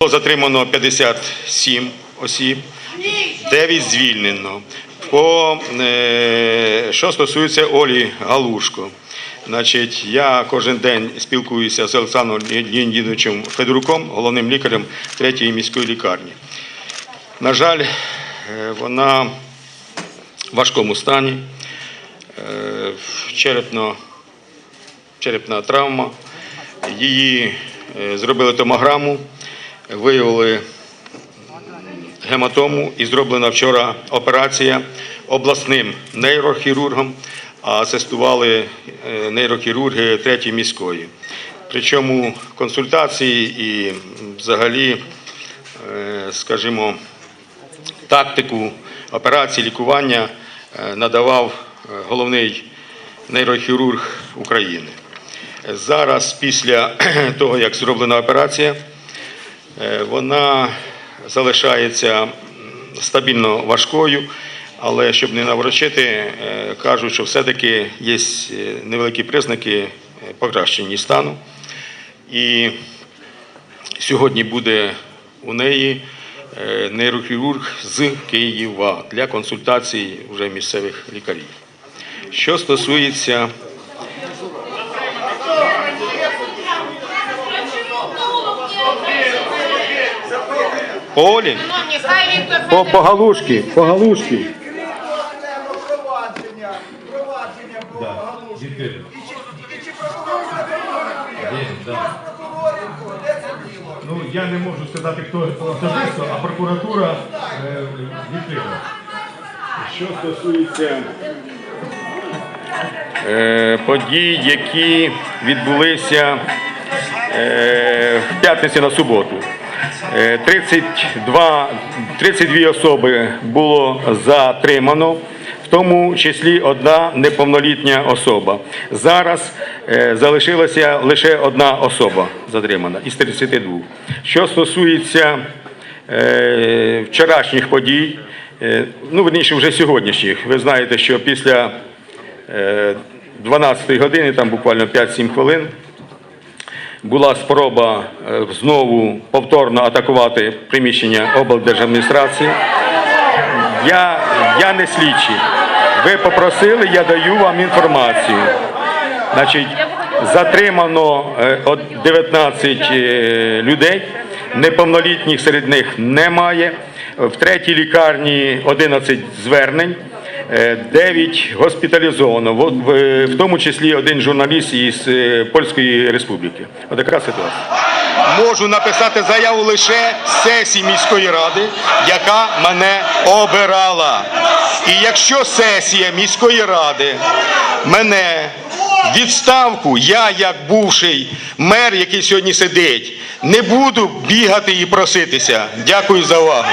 Було затримано 57 осіб, 9 звільнено. По, е, що стосується Олі Галушко, значить, я кожен день спілкуюся з Олександром Леонідовичем Федоруком, головним лікарем третьої міської лікарні. На жаль, е, вона в важкому стані, е, черепно, черепна травма. Її зробили томограму, виявили гематому і зроблена вчора операція обласним нейрохірургом, а асистували е, нейрохірурги третьої міської. Причому консультації і взагалі, е, скажімо, тактику операції, лікування е, надавав головний нейрохірург України. Зараз, після того, як зроблена операція, вона залишається стабільно важкою, але щоб не наврочити, е, кажуть, що все-таки є е, невеликі признаки е, покращення стану. І сьогодні буде у неї е, нейрохірург з Києва для консультацій вже місцевих лікарів. Що стосується Олі, по, по галушки, по галушки. провадження, провадження по галузі. І чи, і чи прокурор прокурорівку, де це діло? Ну, я не можу сказати, хто особисто, а прокуратура е, відкрила. Що стосується е, подій, які відбулися е, в п'ятницю на суботу. Е, 32, 32 особи було затримано, в тому числі одна неповнолітня особа. Зараз е, залишилася лише одна особа затримана із 32. Що стосується е, вчорашніх подій, ну, верніше, вже сьогоднішніх. Ви знаєте, що після е, 12 години, там буквально 5-7 хвилин, була спроба е, знову повторно атакувати приміщення облдержадміністрації. Я, я не слідчий. Ви попросили, я даю вам інформацію. Значить, затримано е, 19 е, людей, неповнолітніх серед них немає. В третій лікарні 11 звернень, 9 госпіталізовано, в, тому числі один журналіст із е, Польської Республіки. От така ситуація. Можу написати заяву лише сесії міської ради, яка мене обирала. І якщо сесія міської ради мене відставку, я, як бувший мер, який сьогодні сидить, не буду бігати і проситися. Дякую за увагу.